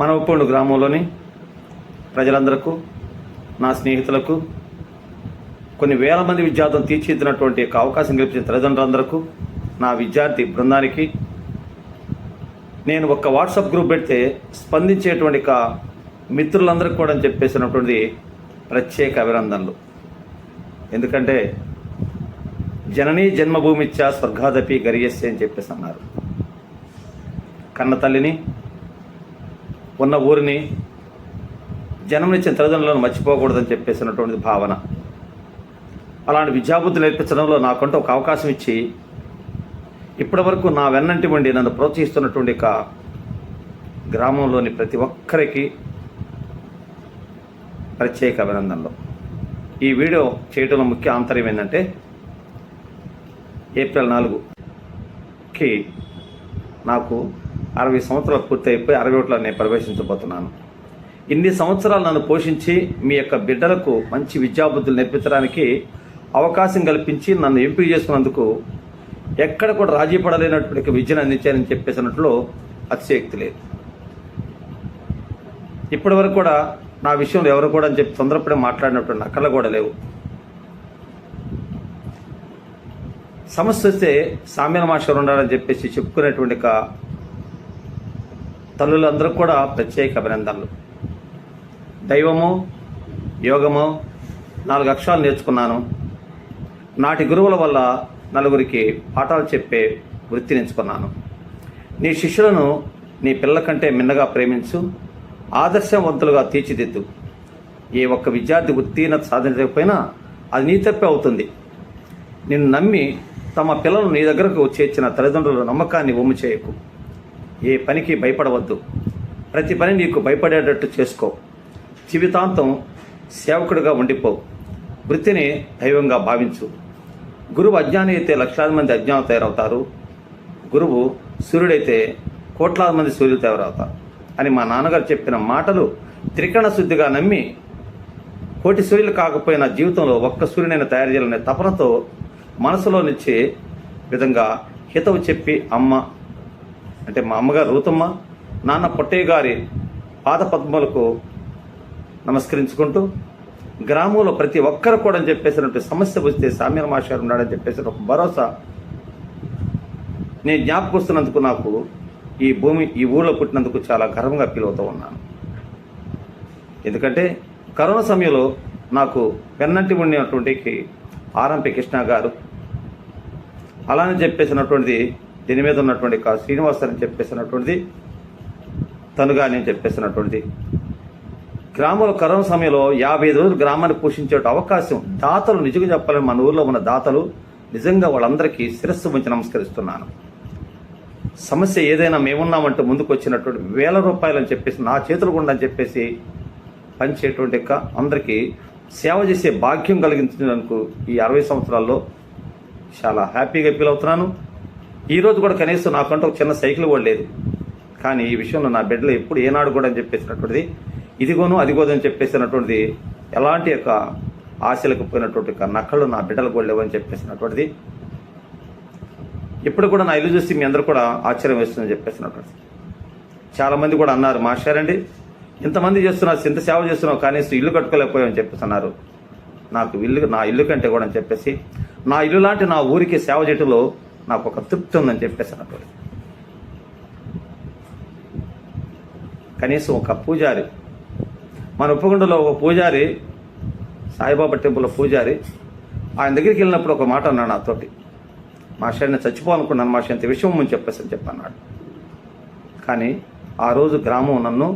మన ఉప్పొండు గ్రామంలోని ప్రజలందరకు నా స్నేహితులకు కొన్ని వేల మంది విద్యార్థులను తీర్చిదిద్దినటువంటి ఒక అవకాశం కల్పించిన తల్లిదండ్రులందరకు నా విద్యార్థి బృందానికి నేను ఒక వాట్సాప్ గ్రూప్ పెడితే స్పందించేటువంటి ఒక మిత్రులందరికీ కూడా చెప్పేసినటువంటి ప్రత్యేక అభినందనలు. ఎందుకంటే జననీ జన్మభూమిచ్చ స్వర్గాదపి గరియస్య అని చెప్పేసి అన్నారు. కన్న తల్లిని ఉన్న ఊరిని జన్మనిచ్చిన తల్లిదండ్రులను మర్చిపోకూడదని చెప్పేసినటువంటి భావన. అలాంటి విద్యాబుద్ధి నేర్పించడంలో నాకంటూ ఒక అవకాశం ఇచ్చి ఇప్పటివరకు నా వెన్నంటి వండి నన్ను ప్రోత్సహిస్తున్నటువంటి ఒక గ్రామంలోని ప్రతి ఒక్కరికి ప్రత్యేక అభినందనలు. ఈ వీడియో చేయడంలో ముఖ్య ఆంతర్యం ఏంటంటే ఏప్రిల్ నాలుగుకి నాకు అరవై సంవత్సరాలు పూర్తయిపోయి అరవై ఒకటిలో నేను ప్రవేశించబోతున్నాను. ఇన్ని సంవత్సరాలు నన్ను పోషించి మీ యొక్క బిడ్డలకు మంచి విద్యాబుద్ధులు నేర్పించడానికి అవకాశం కల్పించి నన్ను ఎంపిక చేసుకున్నందుకు ఎక్కడ కూడా రాజీ పడలేనటువంటి విద్యను అందించారని చెప్పేసినట్లు అతిశయక్తి లేదు. ఇప్పటి వరకు కూడా నా విషయంలో ఎవరు కూడా అని చెప్పి తొందరపడి మాట్లాడినటువంటి నక్కలు కూడా లేవు. సమస్య వస్తే సామ్యాల మాస్టర్ ఉండాలని చెప్పేసి చెప్పుకునేటువంటి తల్లులందరూ కూడా ప్రత్యేక అభినందనలు. దైవము యోగము నాలుగు అక్షరాలు నేర్చుకున్నాను. నాటి గురువుల వల్ల నలుగురికి పాఠాలు చెప్పే వృత్తిని ఎంచుకున్నాను నీ శిష్యులను నీ పిల్లల కంటే మిన్నగా ప్రేమించు ఆదర్శవంతులుగా తీర్చిదిద్దు. ఏ ఒక్క విద్యార్థి ఉత్తీర్ణత సాధించకపోయినా అది నీ తప్పే అవుతుంది. నిన్ను నమ్మి తమ పిల్లలను నీ దగ్గరకు చేర్చిన తల్లిదండ్రుల నమ్మకాన్ని ఒమ్ము చేయకు. ఏ పనికి భయపడవద్దు. ప్రతి పని నీకు భయపడేటట్టు చేసుకో. జీవితాంతం సేవకుడిగా ఉండిపో. వృత్తిని దైవంగా భావించు. గురువు అజ్ఞాని అయితే లక్షలాది మంది అజ్ఞానం తయారవుతారు. గురువు సూర్యుడైతే కోట్లాది మంది సూర్యులు తయారవుతారు. అని మా నాన్నగారు చెప్పిన మాటలు త్రికరణ శుద్ధిగా నమ్మి కోటి సూర్యులు కాకపోయినా జీవితంలో ఒక్క సూర్యునైనా తయారు చేయాలనే తపనతో మనసులో నుంచి విధంగా హితవు చెప్పి అమ్మ అంటే మా అమ్మగారు రూతమ్మ నాన్న పొట్టయ్య గారి పాద పద్మలకు నమస్కరించుకుంటూ గ్రామంలో ప్రతి ఒక్కరు కూడా అని చెప్పేసినట్టు సమస్య వస్తే సామ్యాల మాస్టర్ ఉన్నాడని చెప్పేసి ఒక భరోసా నేను జ్ఞాపకొస్తున్నందుకు నాకు ఈ భూమి ఈ ఊళ్ళో పుట్టినందుకు చాలా గర్వంగా ఫీల్ అవుతూ ఉన్నాను. ఎందుకంటే కరోనా సమయంలో నాకు వెన్నంటి ఉండినటువంటి ఆర్ఎంపి కృష్ణ గారు అలానే చెప్పేసినటువంటిది దీని మీద ఉన్నటువంటి కా శ్రీనివాస్ అని చెప్పేసినటువంటిది తనుగా నేను చెప్పేసినటువంటిది. గ్రామంలో కరోనా సమయంలో యాభై ఐదు రోజులు గ్రామాన్ని పోషించే అవకాశం దాతలు నిజంగా చెప్పాలని మన ఊర్లో ఉన్న దాతలు నిజంగా వాళ్ళందరికీ శిరస్సు ఉంచి నమస్కరిస్తున్నాను. సమస్య ఏదైనా మేమున్నామంటూ ముందుకు వచ్చినటువంటి వేల రూపాయలు అని చెప్పేసి నా చేతులు కూడా అని చెప్పేసి పనిచేయటువంటి అందరికీ సేవ చేసే భాగ్యం కలిగించినందుకు ఈ అరవై సంవత్సరాల్లో చాలా హ్యాపీగా ఫీల్ అవుతున్నాను. ఈరోజు కూడా కనీసం నాకంటూ ఒక చిన్న సైకిల్ కూడా లేదు. కానీ ఈ విషయంలో నా బిడ్డలు ఎప్పుడు ఏనాడు కూడా అని చెప్పేసినటువంటిది ఇదిగోను అదిగోదు అని చెప్పేసినటువంటిది ఎలాంటి యొక్క ఆశలకు పోయినటువంటి యొక్క నక్కలు నా బిడ్డలు కూడా లేవని చెప్పేసినటువంటిది. ఇప్పుడు కూడా నా ఇల్లు చూసి మీ అందరూ కూడా ఆశ్చర్యం వేస్తుందని చెప్పేసినటువంటిది. చాలామంది కూడా అన్నారు మాస్టారండి ఇంతమంది చేస్తున్నారు ఇంత సేవ చేస్తున్నావు కనీసం ఇల్లు కట్టుకోలేకపోయామని చెప్పేసి అన్నారు నాకు ఇల్లు నా ఇల్లు కంటే కూడా అని చెప్పేసి నా ఇల్లు లాంటి నా ఊరికి సేవ చేయటంలో నాకు ఒక తృప్తి ఉందని చెప్పేసి అన్నటువంటి కనీసం ఒక పూజారి మన ఉప్పగుండలో ఒక పూజారి సాయిబాబా టెంపుల్లో పూజారి ఆయన దగ్గరికి వెళ్ళినప్పుడు ఒక మాట అన్నాడు నాతోటి. మా నేను చచ్చిపోవాలనుకున్నాను మా ఇంత విషయం ముందు చెప్పేసి అని చెప్పన్నాడు. కానీ ఆ రోజు గ్రామం నన్ను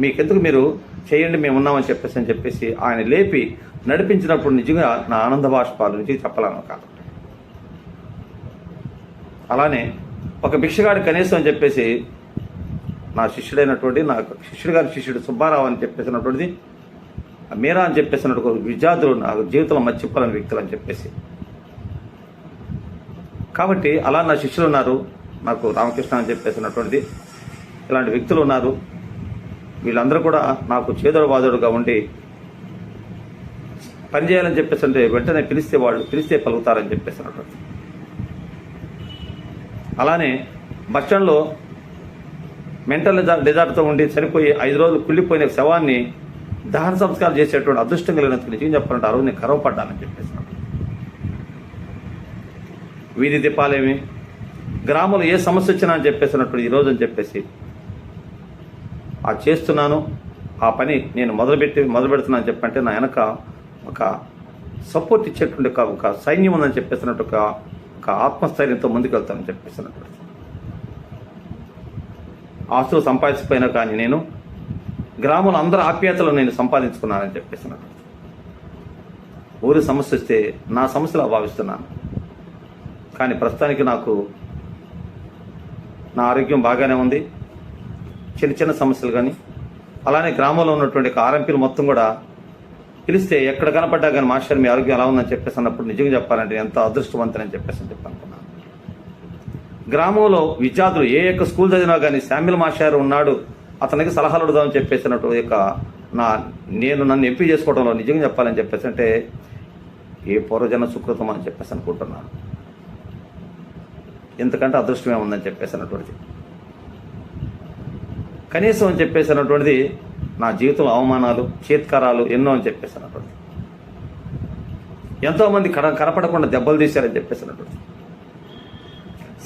మీకెందుకు మీరు చేయండి మేము ఉన్నామని చెప్పేసి అని చెప్పేసి ఆయన లేపి నడిపించినప్పుడు నిజంగా నా ఆనంద బాష్పాలు నుంచి చెప్పలేను కాదు అలానే ఒక భిక్షగాడు కనీసం అని చెప్పేసి నా శిష్యుడైనటువంటి నా శిష్యుడు గారి శిష్యుడు సుబ్బారావు అని చెప్పేసినటువంటిది మీరా అని చెప్పేసినట్టు విద్యార్థులు నాకు జీవితంలో మర్చిపోలేని వ్యక్తులు అని చెప్పేసి. కాబట్టి అలా నా శిష్యులు ఉన్నారు నాకు రామకృష్ణ అని చెప్పేసినటువంటిది ఇలాంటి వ్యక్తులు ఉన్నారు. వీళ్ళందరూ కూడా నాకు చేదోడు బాదోడుగా ఉండి పని చేయాలని చెప్పేసి అంటే వెంటనే పిలిస్తే వాళ్ళు పిలిస్తే పలుకుతారని చెప్పేసినటువంటి. అలానే బస్టాండ్లో మెంటల్ డిజార్డర్తో ఉండి చనిపోయి ఐదు రోజులు కుళ్ళిపోయిన శవాన్ని దహన సంస్కారం చేసేటువంటి అదృష్టం కలిగిన నిజం చెప్పాలంటే ఆ రోజు నేను గర్వపడ్డానని చెప్పేసి. వీధి దీపాలేమి గ్రామంలో ఏ సమస్య వచ్చినా అని చెప్పేసినట్టు ఈరోజు అని చెప్పేసి ఆ చేస్తున్నాను. ఆ పని నేను మొదలుపెట్టి మొదలు పెడుతున్నాను అని చెప్పంటే నా వెనక ఒక సపోర్ట్ ఇచ్చేటువంటి ఒక ఒక సైన్యం ఉందని చెప్పేసినట్టు ఒక ఒక ఆత్మస్థైర్యంతో ముందుకు వెళ్తానని చెప్పేసినట్టు ఆస్తులు సంపాదించకపోయినా కానీ నేను గ్రామంలో అందరి ఆప్యాయతలు నేను సంపాదించుకున్నానని చెప్పేసినట్టు ఊరి సమస్య వస్తే నా సమస్యలా భావిస్తున్నాను కానీ ప్రస్తుతానికి నాకు నా ఆరోగ్యం బాగానే ఉంది. చిన్న చిన్న సమస్యలు కానీ అలానే గ్రామంలో ఉన్నటువంటి ఆర్ఎంపీలు మొత్తం కూడా పిలిస్తే ఎక్కడ కనపడ్డా కానీ మాస్టర్ మీ ఆరోగ్యం ఎలా ఉందని చెప్పేసి అన్నప్పుడు నిజంగా చెప్పాలంటే ఎంత అదృష్టవంతని చెప్పేసి అని చెప్పనుకున్నాను గ్రామంలో విద్యార్థులు ఏ యొక్క స్కూల్ చదివినా కానీ శామ్యుల్ మాస్టర్ ఉన్నాడు అతనికి సలహాలు అడుగుదామని చెప్పేసినట్టు యొక్క నా నేను నన్ను ఎంపీ చేసుకోవడంలో నిజంగా చెప్పాలని చెప్పేసి అంటే ఏ పూర్వజన సుకృతం అని చెప్పేసి అనుకుంటున్నాను. ఎంతకంటే అదృష్టమే ఉందని చెప్పేసి అన్నటువంటిది. కనీసం అని చెప్పేసి అన్నటువంటిది నా జీవితంలో అవమానాలు చేత్కారాలు ఎన్నో అని చెప్పేసి అన్నటువంటి. ఎంతోమంది కన కనపడకుండా దెబ్బలు తీశారని చెప్పేసి అన్నటువంటి.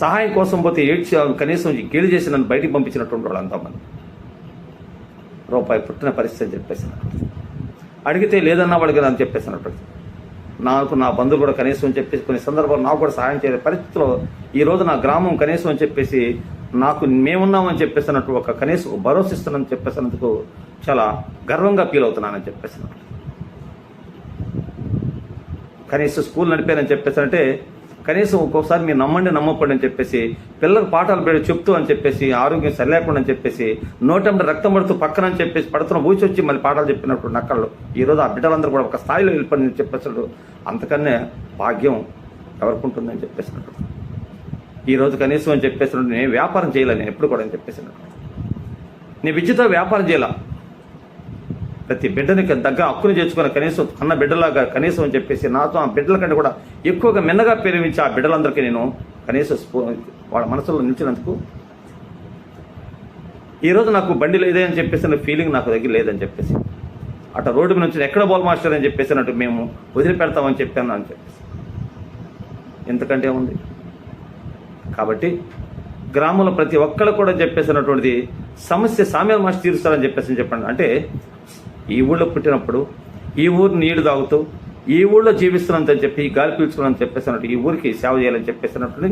సహాయం కోసం పోతే ఏడ్చి కనీసం గేలి చేసి నన్ను బయటికి పంపించినటువంటి వాళ్ళు ఎంతోమంది. రూపాయి పుట్టిన పరిస్థితి అని చెప్పేసి అన్నటువంటి. అడిగితే లేదన్నా వాడికి అని చెప్పేసి అన్నటువంటి. నాకు నా బంధువులు కూడా కనీసం అని చెప్పేసి కొన్ని సందర్భాలు నాకు కూడా సహాయం చేయలే పరిస్థితిలో ఈ రోజు నా గ్రామం కనీసం అని చెప్పేసి నాకు మేమున్నామని చెప్పేసి అన్నట్టు ఒక కనీసం భరోసా చెప్పేసినందుకు చాలా గర్వంగా ఫీల్ అవుతున్నానని చెప్పేసి. కనీసం స్కూల్ నడిపానని చెప్పేసి అంటే కనీసం ఒక్కోసారి మీరు నమ్మండి నమ్మకండి అని చెప్పేసి పిల్లలకు పాఠాలు పెట్టి చెప్తూ అని చెప్పేసి ఆరోగ్యం సరిలేకుండా అని చెప్పేసి నోటెంబర్ రక్తం పడుతూ పక్కన అని చెప్పేసి పడుతున్న ఊచి వచ్చి మళ్ళీ పాఠాలు చెప్పినప్పుడు నక్కళ్ళు ఈరోజు ఆ బిడ్డలందరూ కూడా ఒక స్థాయిలో వెళ్ళిపోయి చెప్పేసాడు. అంతకన్నా భాగ్యం ఎవరికి ఉంటుందని చెప్పేసినట్టు ఈరోజు కనీసం అని చెప్పేసినట్టు నేను వ్యాపారం చేయలే నేను ఎప్పుడు కూడా అని చెప్పేసినట్టు నేను విద్యతో వ్యాపారం చేయాల? ప్రతి బిడ్డని దగ్గర హక్కును చేర్చుకున్న కనీసం కన్న బిడ్డలాగా కనీసం అని చెప్పేసి నాతో ఆ బిడ్డల కంటే కూడా ఎక్కువగా మిన్నగా ప్రేమించి ఆ బిడ్డలందరికీ నేను కనీసం స్ఫూ- వాళ్ళ మనసులో నిలిచినందుకు ఈరోజు నాకు బండి లేదే అని చెప్పేసి ఫీలింగ్ నాకు దగ్గర లేదని చెప్పేసి అట రోడ్డు మీద నుంచి ఎక్కడ బోల్ మాస్టర్ అని చెప్పేసినట్టు మేము వదిలిపెడతామని చెప్పాను అని చెప్పేసి. ఎంతకంటే ఉంది కాబట్టి గ్రామంలో ప్రతి ఒక్కరు కూడా చెప్పేసినటువంటిది సమస్య సామ్యాల మాస్టర్ తీరుస్తారని చెప్పేసి చెప్పండి. అంటే ఈ ఊళ్ళో పుట్టినప్పుడు ఈ ఊరు నీళ్ళు తాగుతూ ఈ ఊళ్ళో జీవిస్తున్నంతని చెప్పి ఈ గాలి పీల్చుకున్నాను చెప్పేసినట్టు ఈ ఊరికి సేవ చేయాలని చెప్పేసినట్టు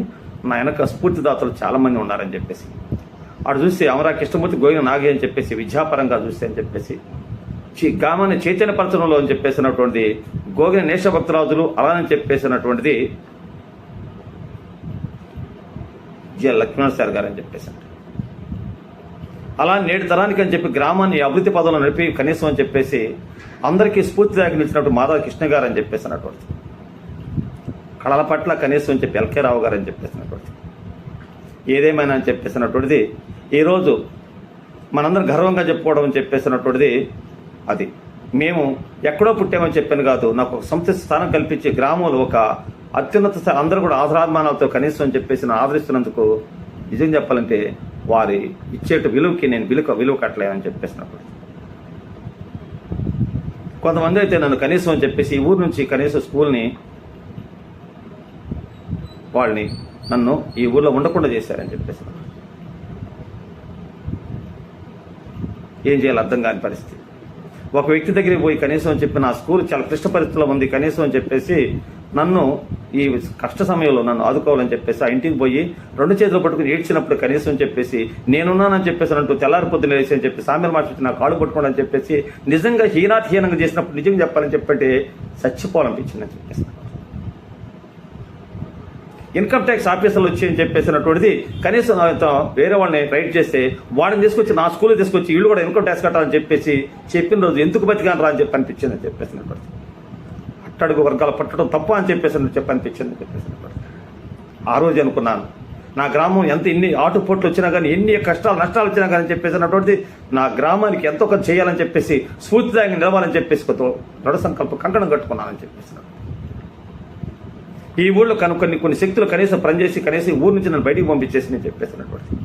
నా వెనక స్ఫూర్తిదాతలు చాలామంది ఉన్నారని చెప్పేసి. అటు చూస్తే అమరా కృష్ణమూర్తి గోయిన నాగే అని చెప్పేసి విద్యాపరంగా చూస్తే అని చెప్పేసి గ్రామాన్ని చైతన్యపరచడంలో అని చెప్పేసినటువంటి గోగిన నేషభక్తరాజులు అలానని చెప్పేసినటువంటిది జి లక్ష్మణ సార్ గారు అని చెప్పేసి అలా నేటి తరానికి అని చెప్పి గ్రామాన్ని అభివృద్ధి పదంలో నడిపి కనీసం అని చెప్పేసి అందరికీ స్ఫూర్తిదాయకు నిలిచినట్టు మాధవ కృష్ణ గారు అని చెప్పేసి అన్నటువంటి. కళల పట్ల కనీసం అని చెప్పి ఎల్కే రావు గారు అని చెప్పేసినటువంటి ఏదేమైనా అని చెప్పేసినటువంటిది ఈరోజు మనందరం గర్వంగా చెప్పుకోవడం అని చెప్పేసినటువంటిది అది. మేము ఎక్కడో పుట్టామని చెప్పాను కాదు నాకు ఒక సంస్థ స్థానం కల్పించి గ్రామంలో ఒక అత్యున్నత స్థాయి అందరూ కూడా ఆదరాభిమానాలతో కనీసం అని చెప్పేసి ఆదరిస్తున్నందుకు నిజం చెప్పాలంటే వారి ఇచ్చేట విలువకి నేను విలువ విలువ కట్టలేదని చెప్పేసినప్పుడు. కొంతమంది అయితే నన్ను కనీసం అని చెప్పేసి ఈ ఊరు నుంచి కనీసం స్కూల్ని వాళ్ళని నన్ను ఈ ఊర్లో ఉండకుండా చేశారని చెప్పేసి. ఏం చేయాలి అర్థం కాని పరిస్థితి. ఒక వ్యక్తి దగ్గరికి పోయి కనీసం అని చెప్పి నా స్కూల్ చాలా క్లిష్ట పరిస్థితిలో ఉంది కనీసం అని చెప్పేసి నన్ను ఈ కష్ట సమయంలో నన్ను ఆదుకోవాలని చెప్పేసి ఆ ఇంటికి పోయి రెండు చేతులు పట్టుకుని ఏడ్చినప్పుడు కనీసం చెప్పేసి నేనున్నానని చెప్పేసి అంటూ తెల్లారి పొద్దున లేచి అని చెప్పి సామ్యం మాస్టర్ నా కాళ్ళు పట్టుకోండి అని చెప్పేసి నిజంగా హీనాతిహీనంగా చేసినప్పుడు నిజంగా చెప్పాలని చెప్పంటే చచ్చిపోవాలనిపించింది అని చెప్పేసి. ఇన్కమ్ ట్యాక్స్ ఆఫీసర్లు వచ్చి అని చెప్పేసినటువంటిది కనీసం వేరే వాళ్ళని రైడ్ చేస్తే వాడిని తీసుకొచ్చి నా స్కూల్ తీసుకొచ్చి వీళ్ళు కూడా ఇన్కమ్ ట్యాక్స్ కట్టాలని చెప్పేసి చెప్పిన రోజు ఎందుకు బతికాను రా అని చెప్పి అనిపించింది అని చెప్పేసినటువంటిది అట్టడుగు వర్గాలు పట్టడం తప్ప అని చెప్పేసి అని చెప్పి అనిపించింది చెప్పేసి ఆ రోజు అనుకున్నాను నా గ్రామం ఎంత ఎన్ని ఆటుపోట్లు వచ్చినా కానీ ఎన్ని కష్టాలు నష్టాలు వచ్చినా కానీ చెప్పేసినటువంటి నా గ్రామానికి ఎంతో కొంత చేయాలని చెప్పేసి స్ఫూర్తిదాయంగా నిలవాలని చెప్పేసి కొంత దృఢ సంకల్పం కంకణం కట్టుకున్నానని చెప్పేసి ఈ ఊళ్ళో కనుక కొన్ని శక్తులు కనీసం పనిచేసి కనీసం ఊరి ఊరు నుంచి నన్ను బయటికి పంపించేసి నేను చెప్పేసినటువంటి